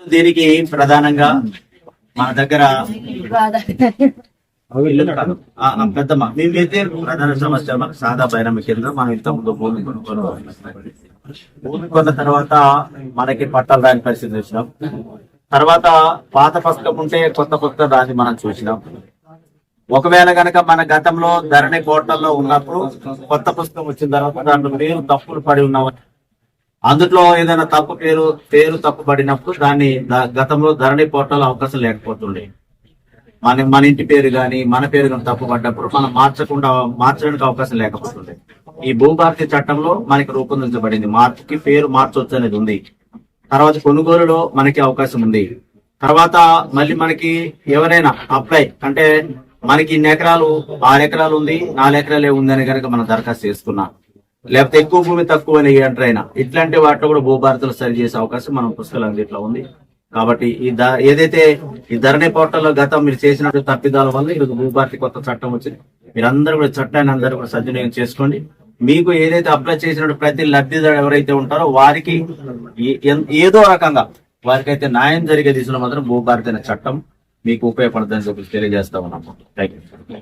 దీనికి ప్రధానంగా మన దగ్గర పెద్దమ్మ. మేమైతే ప్రధాన సమస్య మన సాదా బైరమ్మ కింద మనం ఇంత ముందు భూమి కొనుక్కోవాలి భూమి కొన్న తర్వాత మనకి పట్టాలు రాని పరిస్థితి చూసినాం తర్వాత పాత పుస్తకం ఉంటే కొత్త పుస్తకం రాని మనం చూసినాం. ఒకవేళ గనక మన గతంలో ధరణి పోర్టల్లో ఉన్నప్పుడు కొత్త పుస్తకం వచ్చిన తర్వాత దాంట్లో మీరు తప్పులు పడి ఉన్నామని అందులో ఏదైనా తప్పు పేరు పేరు తప్పు పడినప్పుడు దాన్ని గతంలో ధరణి పోర్టల్ అవకాశం లేకపోతుండే. మన మన ఇంటి పేరు కానీ మన పేరు కానీ తప్పు పడ్డప్పుడు మనం మార్చకుండా మార్చడానికి అవకాశం లేకపోతుండే. ఈ భూభారతి చట్టంలో మనకి రూపొందించబడింది. మార్పుకి పేరు మార్చొచ్చు అనేది ఉంది. తర్వాత కొనుగోలులో మనకి అవకాశం ఉంది. తర్వాత మళ్ళీ మనకి ఎవరైనా అప్లై అంటే మనకి ఇన్ని ఎకరాలు ఆరు ఎకరాలు ఉంది నాలుగు ఎకరాలే ఉందని కనుక మనం దరఖాస్తు చేసుకున్నాం లేకపోతే ఎక్కువ భూమి తక్కువ అని అంటారైనా. ఇట్లాంటి వాటిలో కూడా భూభారతులు సరి చేసే అవకాశం మనం పుస్తకాలు ఇట్లా ఉంది. కాబట్టి ఈ ద ఏదైతే ఈ ధరణి పోర్టల్లో గతం మీరు చేసినట్టు తప్పిదాల వల్ల ఈరోజు భూభారతి కొత్త చట్టం వచ్చింది. మీరందరూ కూడా చట్టాన్ని అందరూ కూడా సద్వినియోగం చేసుకోండి. మీకు ఏదైతే అప్లై చేసినట్టు ప్రతి లబ్ధిదారు ఎవరైతే ఉంటారో వారికి ఏ- ఏదో రకంగా వారికైతే న్యాయం జరిగే దిశలో మాత్రం భూభారతి అనే చట్టం మీకు ఉపయోగపడదని చెప్పి తెలియజేస్తా ఉన్నాము. Thank you